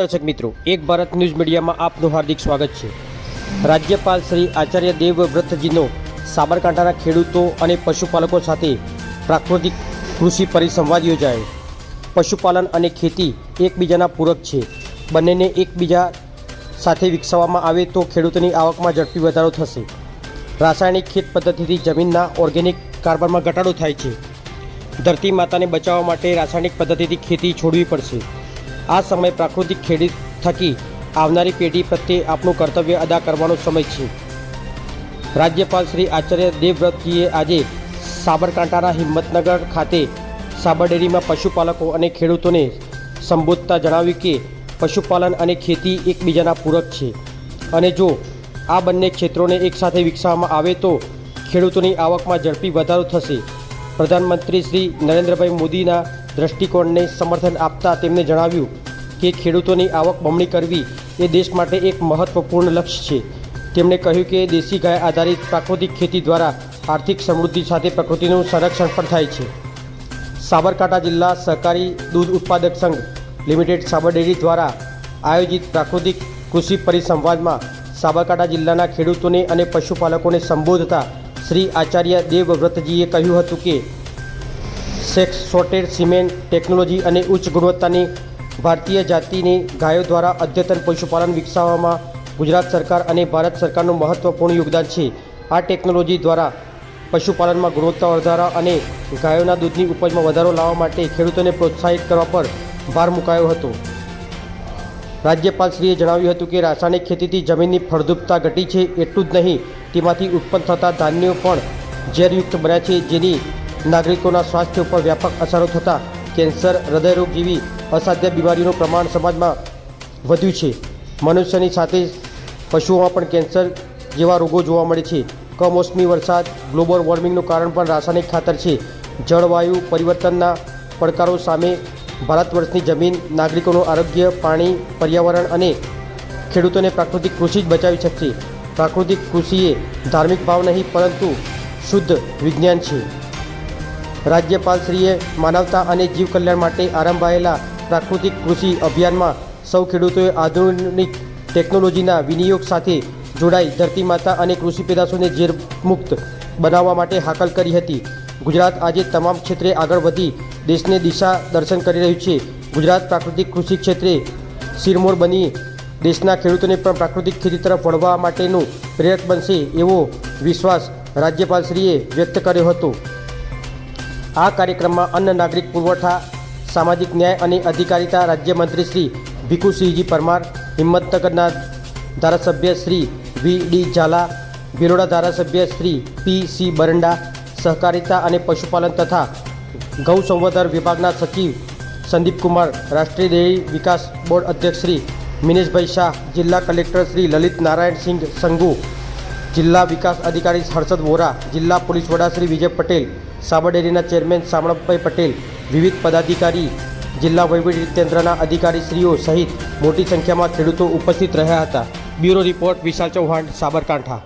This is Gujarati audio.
દર્શક મિત્રો, એક ભારત ન્યૂઝ મીડિયામાં આપનું હાર્દિક સ્વાગત છે. રાજ્યપાલ શ્રી આચાર્ય દેવવ્રતજીનો સાબરકાંઠાના ખેડૂતો અને પશુપાલકો સાથે પ્રાકૃતિક કૃષિ પરિસંવાદ યોજાયો. પશુપાલન અને ખેતી એકબીજાના પૂરક છે. બંનેને એકબીજા સાથે વિકસાવવામાં આવે તો ખેડૂતોની આવકમાં ઝડપી વધારો થશે. રાસાયણિક ખેત પદ્ધતિથી જમીનના ઓર્ગેનિક કાર્બનમાં ઘટાડો થાય છે. ધરતી માતાને બચાવવા માટે રાસાયણિક પદ્ધતિથી ખેતી છોડવી પડશે. આ સમય પ્રાકૃતિક ખેડી થકી આવનારી પેઢી પ્રત્યે આપણું કર્તવ્ય અદા કરવાનો સમય છે. રાજ્યપાલ શ્રી આચાર્ય દેવવ્રતજીએ આજે સાબરકાંઠાના હિંમતનગર ખાતે સાબરડેરીમાં પશુપાલકો અને ખેડૂતોને સંબોધતા જણાવ્યું કે પશુપાલન અને ખેતી એકબીજાના પૂરક છે. અને જો આ બંને ક્ષેત્રોને એકસાથે વિકસાવવામાં આવે તો ખેડૂતોની આવકમાં ઝડપી વધારો થશે. પ્રધાનમંત્રી શ્રી નરેન્દ્રભાઈ મોદીના દ્રષ્ટિકોણને સમર્થન આપતા તેમણે જણાવ્યું કે ખેડૂતોની આવક બમણી કરવી એ દેશ માટે એક મહત્વપૂર્ણ લક્ષ્ય છે. તેમણે કહ્યું કે દેશી ગાય આધારિત પ્રાકૃતિક ખેતી દ્વારા આર્થિક સમૃદ્ધિ સાથે પ્રકૃતિનું સંરક્ષણ પણ થાય છે. સાબરકાંઠા જિલ્લા સહકારી દૂધ ઉત્પાદક સંઘ લિમિટેડ સાબરડેરી દ્વારા આયોજિત પ્રાકૃતિક કૃષિ પરિસંવાદમાં સાબરકાંઠા જિલ્લાના ખેડૂતોને અને પશુપાલકોને સંબોધતા શ્રી આચાર્ય દેવવ્રતજીએ કહ્યું હતું કે સેક્સ સોર્ટેડ સિમેન્ટ ટેકનોલોજી અને ઉચ્ચ ગુણવત્તાની ભારતીય જાતિની ગાયો દ્વારા અદ્યતન પશુપાલન વિકસાવવામાં ગુજરાત સરકાર અને ભારત સરકારનું મહત્વપૂર્ણ યોગદાન છે. આ ટેકનોલોજી દ્વારા પશુપાલનમાં ગુણવત્તા વધારા અને ગાયોના દૂધની ઉપજમાં વધારો લાવવા માટે ખેડૂતોને પ્રોત્સાહિત કરવા પર ભાર મુકાયો હતો. રાજ્યપાલશ્રીએ જણાવ્યું હતું કે રાસાયણિક ખેતીથી જમીનની ફળદ્રુપતા ઘટી છે એટલું જ નહીં, તેમાંથી ઉત્પન્ન થતા ધાન્યો પણ ઝેરયુક્ત બન્યા છે જેની નાગરિકોના સ્વાસ્થ્ય ઉપર વ્યાપક અસરો થતાં કેન્સર હૃદયરોગ જેવી અસાધ્ય બીમારીનું પ્રમાણ સમાજમાં વધ્યું છે. મનુષ્યની સાથે પશુઓમાં પણ કેન્સર જેવા રોગો જોવા મળે છે. કમોસમી વરસાદ, ગ્લોબલ વોર્મિંગનું કારણ પણ રાસાયણિક ખાતર છે. જળવાયુ પરિવર્તનના પડકારો સામે ભારત વર્ષની જમીન, નાગરિકોનું આરોગ્ય, પાણી, પર્યાવરણ અને ખેડૂતોને પ્રાકૃતિક કૃષિ જ બચાવી શકશે. પ્રાકૃતિક કૃષિએ ધાર્મિક ભાવ નહીં, પરંતુ શુદ્ધ વિજ્ઞાન છે. રાજ્યપાલશ્રીએ માનવતા અને જીવ કલ્યાણ માટે આરંભાયેલા પ્રાકૃતિક કૃષિ અભિયાનમાં સૌ ખેડૂતોએ આધુનિક ટેકનોલોજીના વિનિયોગ સાથે જોડાઈ ધરતી માતા અને કૃષિ પેદાશોને ઝેરમુક્ત બનાવવા માટે હાકલ કરી હતી. ગુજરાત આજે તમામ ક્ષેત્રે આગળ વધી દેશને દિશા દર્શન કરી રહ્યું છે. ગુજરાત પ્રાકૃતિક કૃષિ ક્ષેત્રે શિરમોર બની દેશના ખેડૂતોને પણ પ્રાકૃતિક ખેતી તરફ વળવા માટેનું પ્રેરક બનશે એવો વિશ્વાસ રાજ્યપાલશ્રીએ વ્યક્ત કર્યો હતો. આ કાર્યક્રમમાં અન્ન નાગરિક પુરવઠા, સામાજિક ન્યાય અને અધિકારિતા રાજ્યમંત્રી શ્રી ભીખુસિંહજી પરમાર, હિંમતનગરના ધારાસભ્ય શ્રી વી ડી ઝાલા, બિરોડા ધારાસભ્ય શ્રી પી સી બરંડા, સહકારિતા અને પશુપાલન તથા ગૌ સંવર્ધન વિભાગના સચિવ સંદીપકુમાર રાષ્ટ્રીય ડેરી વિકાસ બોર્ડ અધ્યક્ષ શ્રી મિનેશભાઈ શાહ, જિલ્લા કલેક્ટર શ્રી લલિત નારાયણ સિંહ સંઘુ જિલ્લા વિકાસ અધિકારી હર્ષદ વોરા, જિલ્લા પોલીસ વડા શ્રી વિજય પટેલ સાબરડેરીના ચેરમેન સામણભાઈ પટેલ, વિવિધ પદાધિકારી, જિલ્લા વહીવટી કેન્દ્રના અધિકારીશ્રીઓ સહિત મોટી સંખ્યામાં ખેડૂતો ઉપસ્થિત રહ્યા હતા. Bureau report Vishal Chauhan, Sabarkantha.